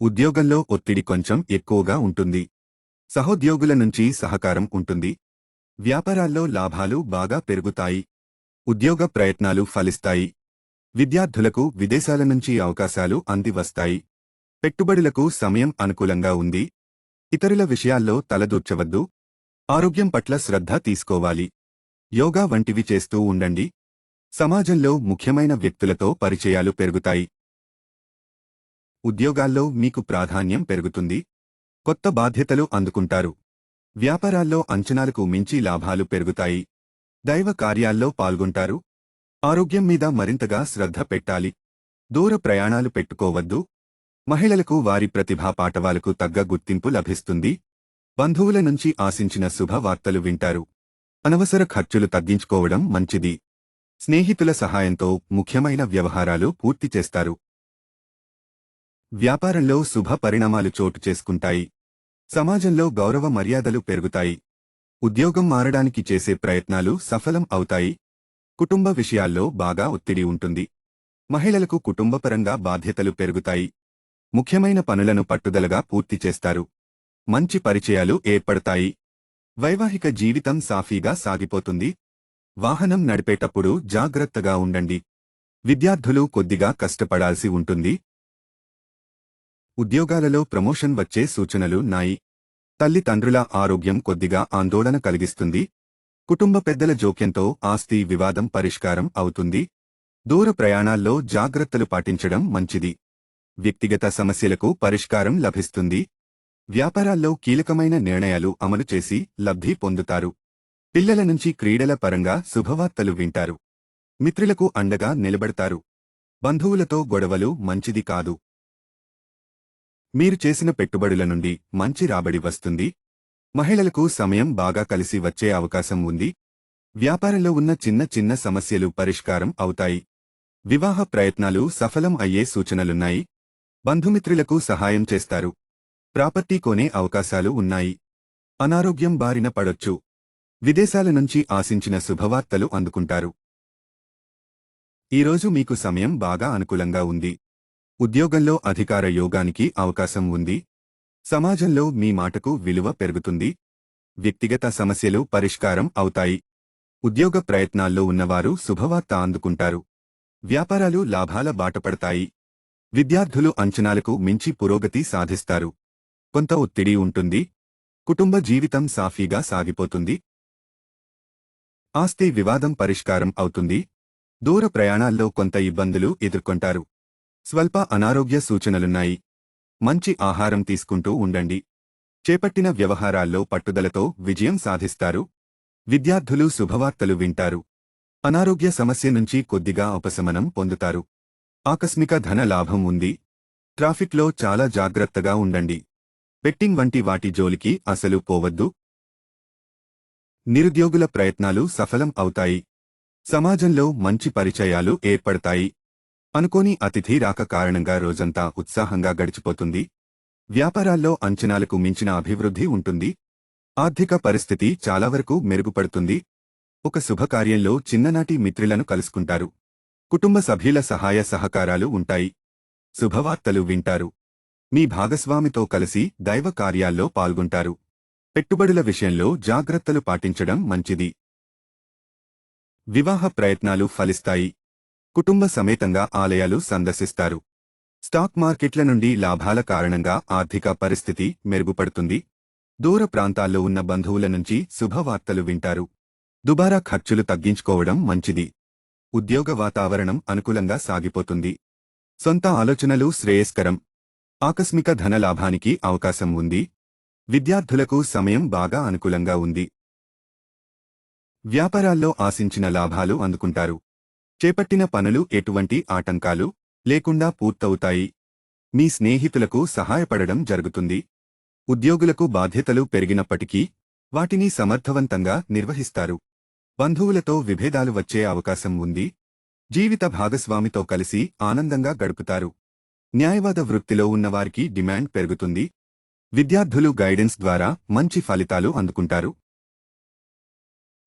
ఉద్యోగంలో ఒత్తిడి కొంచెం ఎక్కువగా ఉంటుంది. సహోద్యోగుల నుంచి సహకారం ఉంటుంది. వ్యాపారాల్లో లాభాలు బాగా పెరుగుతాయి. ఉద్యోగ ప్రయత్నాలు ఫలిస్తాయి. విద్యార్థులకు విదేశాల నుంచి అవకాశాలు అందివస్తాయి. పెట్టుబడులకు సమయం అనుకూలంగా ఉంది. ఇతరుల విషయాల్లో తలదూర్చవద్దు. ఆరోగ్యం పట్ల శ్రద్ధ తీసుకోవాలి. యోగా వంటివి చేస్తూ ఉండండి. సమాజంలో ముఖ్యమైన వ్యక్తులతో పరిచయాలు పెరుగుతాయి. ఉద్యోగాల్లో మీకు ప్రాధాన్యం పెరుగుతుంది. కొత్త బాధ్యతలు అందుకుంటారు. వ్యాపారాల్లో అంచనాలకు మించి లాభాలు పెరుగుతాయి. దైవ కార్యాల్లో పాల్గొంటారు. ఆరోగ్యం మీద మరింతగా శ్రద్ధ పెట్టాలి. దూర ప్రయాణాలు పెట్టుకోవద్దు. మహిళలకు వారి ప్రతిభా పాటవాలకు తగ్గ గుర్తింపు లభిస్తుంది. బంధువుల నుంచి ఆశించిన శుభవార్తలు వింటారు. అనవసర ఖర్చులు తగ్గించుకోవడం మంచిది. స్నేహితుల సహాయంతో ముఖ్యమైన వ్యవహారాలు పూర్తి చేస్తారు. వ్యాపారంలో శుభ పరిణామాలు చోటు చేసుకుంటాయి. సమాజంలో గౌరవ మర్యాదలు పెరుగుతాయి. ఉద్యోగం మారడానికి చేసే ప్రయత్నాలు సఫలం అవుతాయి. కుటుంబ విషయాల్లో బాగా ఒత్తిడి ఉంటుంది. మహిళలకు కుటుంబపరంగా బాధ్యతలు పెరుగుతాయి. ముఖ్యమైన పనులను పట్టుదలగా పూర్తి చేస్తారు. మంచి పరిచయాలు ఏర్పడతాయి. వైవాహిక జీవితం సాఫీగా సాగిపోతుంది. వాహనం నడిపేటప్పుడు జాగ్రత్తగా ఉండండి. విద్యార్థులు కొద్దిగా కష్టపడాల్సి ఉంటుంది. ఉద్యోగాలలో ప్రమోషన్ వచ్చే సూచనలు నాయి. తల్లిదండ్రుల ఆరోగ్యం కొద్దిగా ఆందోళన కలిగిస్తుంది. కుటుంబ పెద్దల జోక్యంతో ఆస్తి వివాదం పరిష్కారం అవుతుంది. దూర ప్రయాణాల్లో జాగ్రత్తలు పాటించడం మంచిది. వ్యక్తిగత సమస్యలకు పరిష్కారం లభిస్తుంది. వ్యాపారాల్లో కీలకమైన నిర్ణయాలు అమలు చేసి లబ్ధి పొందుతారు. పిల్లల నుంచి క్రీడల పరంగా శుభవార్తలు వింటారు. మిత్రులకు అండగా నిలబడతారు. బంధువులతో గొడవలు మంచిది కాదు. మీరు చేసిన పెట్టుబడుల నుండి మంచి రాబడి వస్తుంది. మహిళలకు సమయం బాగా కలిసి వచ్చే అవకాశం ఉంది. వ్యాపారంలో ఉన్న చిన్న చిన్న సమస్యలు పరిష్కారం అవుతాయి. వివాహ ప్రయత్నాలు సఫలం అయ్యే సూచనలున్నాయి. బంధుమిత్రులకు సహాయం చేస్తారు. ప్రాపర్టీ కొనే అవకాశాలు ఉన్నాయి. అనారోగ్యం బారిన పడొచ్చు. విదేశాల నుంచి ఆశించిన శుభవార్తలు అందుకుంటారు. ఈరోజు మీకు సమయం బాగా అనుకూలంగా ఉంది. ఉద్యోగంలో అధికార యోగానికి అవకాశం ఉంది. సమాజంలో మీ మాటకు విలువ పెరుగుతుంది. వ్యక్తిగత సమస్యలు పరిష్కారం అవుతాయి. ఉద్యోగ ప్రయత్నాల్లో ఉన్నవారు శుభవార్త అందుకుంటారు. వ్యాపారాలు లాభాల బాటపడతాయి విద్యార్థులు అంచనాలకు మించి పురోగతి సాధిస్తారు. కొంత ఒత్తిడి ఉంటుంది. కుటుంబ జీవితం సాఫీగా సాగిపోతుంది. ఆస్తి వివాదం పరిష్కారం అవుతుంది. దూర ప్రయాణాల్లో కొంత ఇబ్బందులు ఎదుర్కొంటారు. స్వల్ప అనారోగ్య సూచనలున్నాయి. మంచి ఆహారం తీసుకుంటూ ఉండండి. చేపట్టిన వ్యవహారాల్లో పట్టుదలతో విజయం సాధిస్తారు. విద్యార్థులు శుభవార్తలు వింటారు. అనారోగ్య సమస్య నుంచి కొద్దిగా ఉపశమనం పొందుతారు. ఆకస్మిక ధన లాభం ఉంది. ట్రాఫిక్లో చాలా జాగ్రత్తగా ఉండండి. పెట్టింగ్ వంటి వాటి జోలికి అసలు పోవద్దు. నిరుద్యోగుల ప్రయత్నాలు సఫలం అవుతాయి. సమాజంలో మంచి పరిచయాలు ఏర్పడతాయి. అనుకోని అతిథి రాక కారణంగా రోజంతా ఉత్సాహంగా గడిచిపోతుంది. వ్యాపారాల్లో అంచనాలకు మించిన అభివృద్ధి ఉంటుంది. ఆర్థిక పరిస్థితి చాలా వరకు మెరుగుపడుతుంది. ఒక శుభకార్యంలో చిన్ననాటి మిత్రులను కలుసుకుంటారు. కుటుంబ సభ్యుల సహాయ సహకారాలు ఉంటాయి. శుభవార్తలు వింటారు. మీ భాగస్వామితో కలిసి దైవ కార్యాల్లో పాల్గొంటారు. పెట్టుబడుల విషయంలో జాగ్రత్తలు పాటించడం మంచిది. వివాహ ప్రయత్నాలు ఫలిస్తాయి. కుటుంబ సమేతంగా ఆలయాలు సందర్శిస్తారు. స్టాక్ మార్కెట్ల నుండి లాభాల కారణంగా ఆర్థిక పరిస్థితి మెరుగుపడుతుంది. దూర ప్రాంతాల్లో ఉన్న బంధువుల నుంచి శుభవార్తలు వింటారు. దుబారా ఖర్చులు తగ్గించుకోవడం మంచిది. ఉద్యోగ వాతావరణం అనుకూలంగా సాగిపోతుంది. సొంత ఆలోచనలు శ్రేయస్కరం. ఆకస్మిక ధన లాభానికి అవకాశం ఉంది. విద్యార్థులకు సమయం బాగా అనుకూలంగా ఉంది. వ్యాపారాల్లో ఆశించిన లాభాలు అందుకుంటారు. చేపట్టిన పనులు ఎటువంటి ఆటంకాలు లేకుండా పూర్తవుతాయి. మీ స్నేహితులకు సహాయపడడం జరుగుతుంది. ఉద్యోగులకు బాధ్యతలు పెరిగినప్పటికీ వాటిని సమర్థవంతంగా నిర్వహిస్తారు. బంధువులతో విభేదాలు వచ్చే అవకాశం ఉంది. జీవిత భాగస్వామితో కలిసి ఆనందంగా గడుపుతారు. న్యాయవాద వృత్తిలో ఉన్నవారికి డిమాండ్ పెరుగుతుంది. విద్యార్థులు గైడెన్స్ ద్వారా మంచి ఫలితాలు అందుకుంటారు.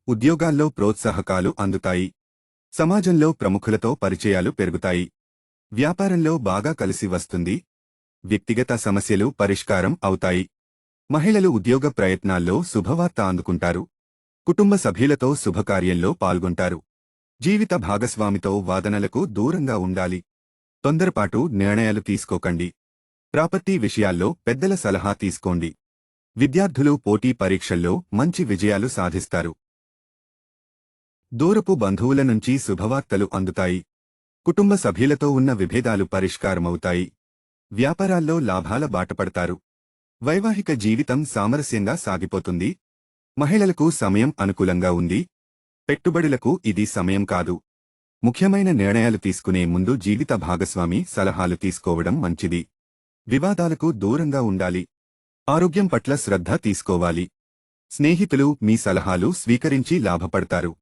ఉద్యోగాల్లో ప్రోత్సాహకాలు అందుతాయి. సమాజంలో ప్రముఖులతో పరిచయాలు పెరుగుతాయి. వ్యాపారంలో బాగా కలిసి వస్తుంది. వ్యక్తిగత సమస్యలు పరిష్కారం అవుతాయి. మహిళలు ఉద్యోగ ప్రయత్నాల్లో శుభవార్త అందుకుంటారు. కుటుంబ సభ్యులతో శుభకార్యంలో పాల్గొంటారు. జీవిత భాగస్వామితో వాదనలకు దూరంగా ఉండాలి. తొందరపాటు నిర్ణయాలు తీసుకోకండి. ప్రాపర్టీ విషయాల్లో పెద్దల సలహా తీసుకోండి. విద్యార్థులు పోటీ పరీక్షల్లో మంచి విజయాలు సాధిస్తారు. దూరపు బంధువుల నుంచి శుభవార్తలు అందుతాయి. కుటుంబ సభ్యులతో ఉన్న విభేదాలు పరిష్కారమవుతాయి. వ్యాపారాల్లో లాభాల బాటపడతారు. వైవాహిక జీవితం సామరస్యంగా సాగిపోతుంది. మహిళలకు సమయం అనుకూలంగా ఉంది. పెట్టుబడులకు ఇది సమయం కాదు. ముఖ్యమైన నిర్ణయాలు తీసుకునే ముందు జీవిత భాగస్వామి సలహాలు తీసుకోవడం మంచిది. వివాదాలకు దూరంగా ఉండాలి. ఆరోగ్యం పట్ల శ్రద్ధ తీసుకోవాలి. స్నేహితులు మీ సలహాలు స్వీకరించి లాభపడతారు.